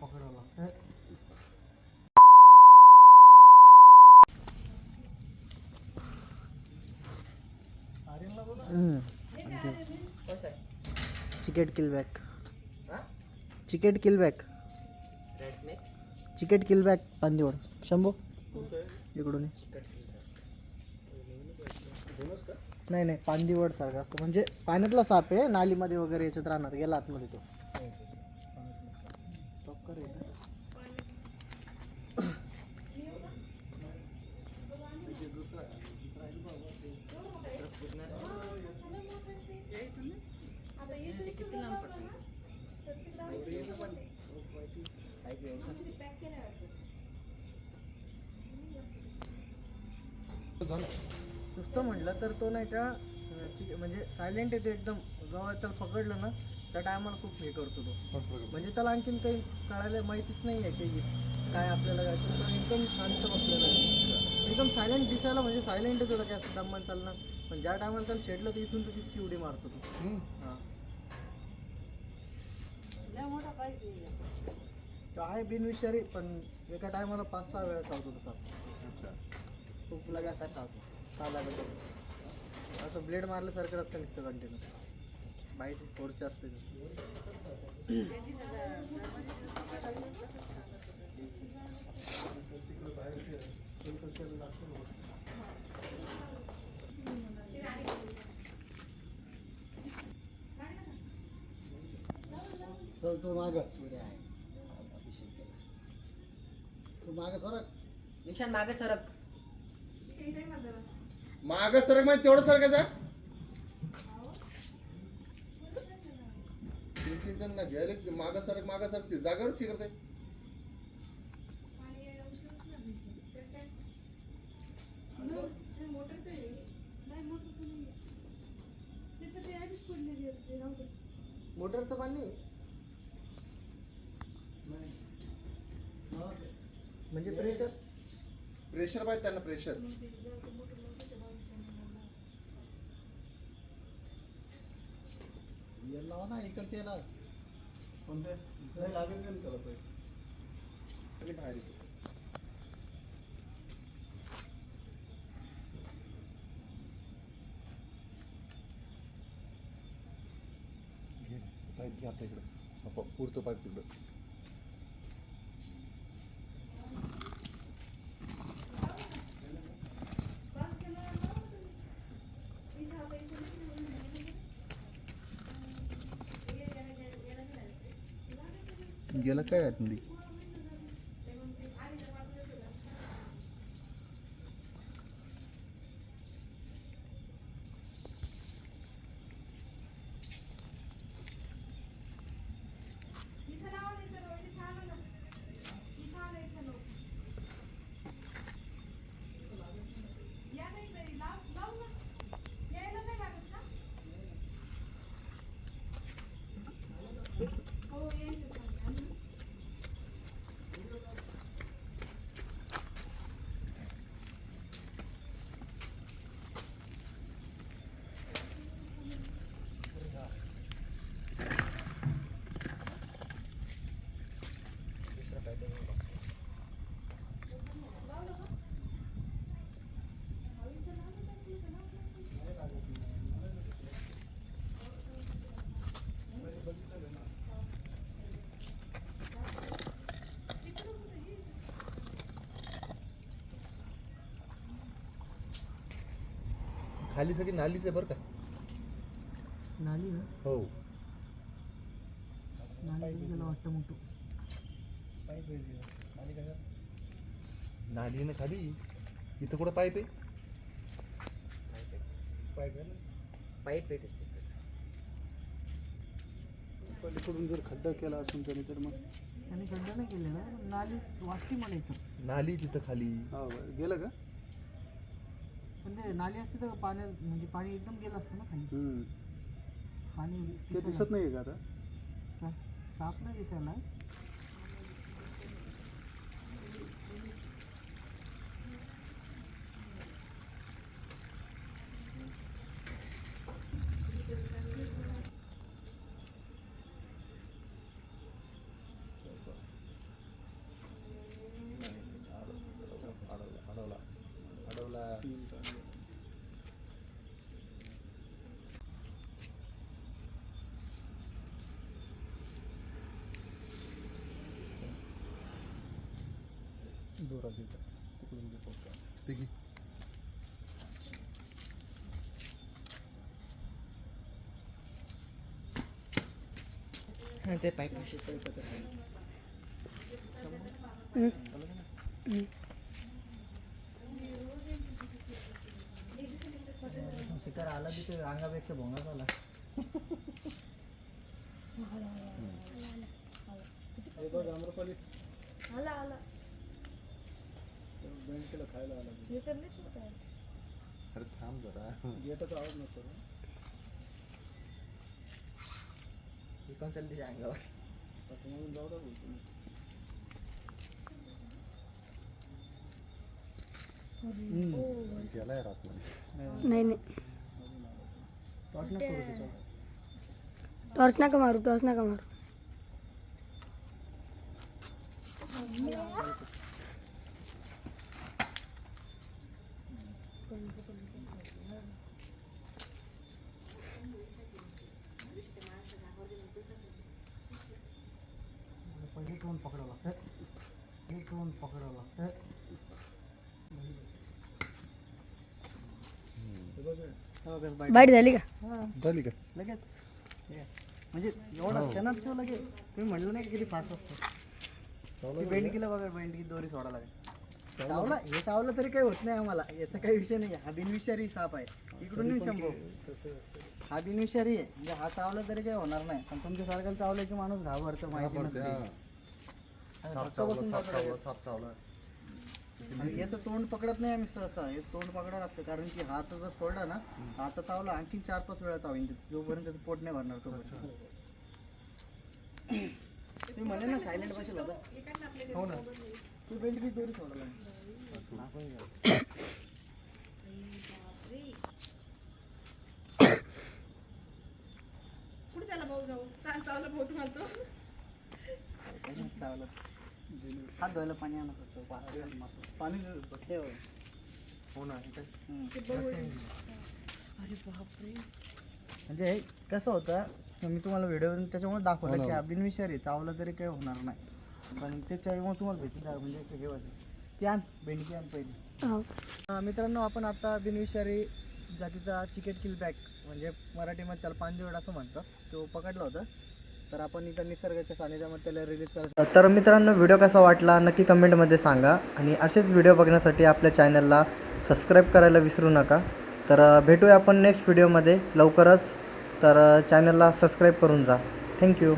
पकडायला. चिकेट किल बॅक. चिकेट किल बॅक. चिकेट किल बॅक पांदिवड. शंभू? इकडून नाही नाही पांदिवड सारखा. असतो म्हणजे पाण्यातला साप आहे नालीमध्ये वगैरे याच्यात राहणार गेला आतमध्ये तो. सुस्त म्हटलं तर तो नाही का म्हणजे सायलेंट येतो एकदम. जेव्हा त्याला पकडलं ना त्या टायमाला खूप हे करतो तो. म्हणजे त्याला आणखीन काही कळायला माहितीच नाही आहे की काय आपल्याला काय तो एकदम शांत बसलेला आहे. एकदम सायलेंट दिसायला म्हणजे सायलेंटच होता काय असं दमन चालणार पण ज्या टायमाला त्याला छेडलं तर इथून तर किती उडी मारतो तो. हां. तो आहे बिनविषारी पण एका टायमाला पाच सहा वेळा चालतो तो साप खूप लगातार चालतो असं ब्लेड मारल्यासारखं रस्ता निघतं कंटिन्यू बाईट फोडचे असते ते. चल तो माग. सूर्य आहे तू माग सरक. निशान मागे सरक. माग सरक म्हणजे तेवढं सरकायचा ना घ्यायला माग सरक माग सरक ते जागेवर शिकरते मोटरचं पाणी म्हणजे प्रेशर प्रेशर पाहिजे त्यांना प्रेशर याला लावा ना इकडचे याला कोणते? नाही लागेल का त्याला आणि बाहेर येतो. घे पाईप घे आता इकडं. पुरतो पाईप तिकडं. गेला काय खाली सगळी नालीच आहे बरं का. नाली ना? हो. नाली गेलं वाटतं मोठं. नाली आहे ना खाली. इथं कुठं पाईप आहे? पाईप आहे ना? पाईप पलीकडून जर खड्डा केला असेल तरी तर मग. त्यांनी खड्डा नाही केलेला. नाली मला इथं. नाली तिथं खाली. हो. गेलं का? म्हणजे नाली असते तर पाण्यात म्हणजे पाणी एकदम गेलं असतं ना खाली हम्म. ते दिसत नाही का आता काय? साप नाही दिसायला अडवला अडवला जोरात घे. तिकडून फक्त. ते घे. ते पाईप शिकार आला तिथे अंगापेक्षा भोंगा झाला. हे आला आला. बँकेला खायला आला तर नाही सुट आहे. अरे थांब जरा. गेटाचा आवाज नसतो ना. ही कोण चालली तिच्या अंगावर. आता म्हणून जाऊ द्या बोलतो मी. गेलाय रातमध्ये नाही नाही. टॉर्च नको करू त्याच्यावर. टॉर्च नका मारू टॉर्च नका मारू. तोंड पकडावं लागतं. पहिले तोंड पकडावं लागतं. हे हे. हा, बाईट. बाईट झाली का? हा, झाली का? लगेच. हे. म्हणजे एवढा क्षणात तो लगेच तुम्ही म्हणलं नाही का किती फास्ट असतो. बेंडकीला बघा बेंडकी दोरी सोडा लागेल. चावला. हे चावलं तरी काही होत नाही आम्हाला. याचा काही विषय नाही हा बिनविषारी साप आहे. इकडून नाही शंभू. हा बिनविषारी आहे. म्हणजे हा चावला तरी काही होणार नाही. पण तुमच्या सारख्याला चावलं की माणूस घाबरतो माहिती पडते, नसते. हा. आणि साप चावला साप चावला. साप चावला. आणि याचं तोंड पकडत नाही आम्ही सहसा हे तोंड पकडावं लागतं कारण की हात जर सोडला ना हात चावला आणखी चार पाच वेळा चावीन ते. जोपर्यंत त्याचं पोट नाही भरणार तो तुम्ही म्हणे ना सायलेंट बसेल होता. हो ना. तू बेल्ट की दोरी सोडला. कुठे चालला भाऊ जाऊ? चाल चालला भाऊ तुम्हाला तो चावलं हात धुवायला पाणी आणत असतो पाणी दे. हे होय. हो ना इथं. हम्म. म्हणजे कसं होतं मी तुम्हाला व्हिडिओ त्याच्यामुळे दाखवलं की हा बिनविषारी चावलं तरी काही होणार नाही पण त्याच्यामुळे तुम्हाला लाग- म्हणजे हे होते ती आण पहिली हो. मित्रांनो आपण आता बिनविषारी जातीचा चिकेट किल बॅक म्हणजे मराठीमध्ये त्याला पांजवड असं म्हणतात तो पकडला होता तर आपण इथं निसर्गाच्या सानिध्यामध्ये त्याला रिलीज करायचं. तर मित्रांनो व्हिडिओ कसा वाटला नक्की कमेंटमध्ये सांगा. आणि असेच व्हिडिओ बघण्यासाठी आपल्या चॅनलला सबस्क्राईब करायला विसरू नका. तर भेटूया आपण नेक्स्ट व्हिडिओमध्ये लवकरच. तर चॅनलला सबस्क्राईब करून जा. थँक्यू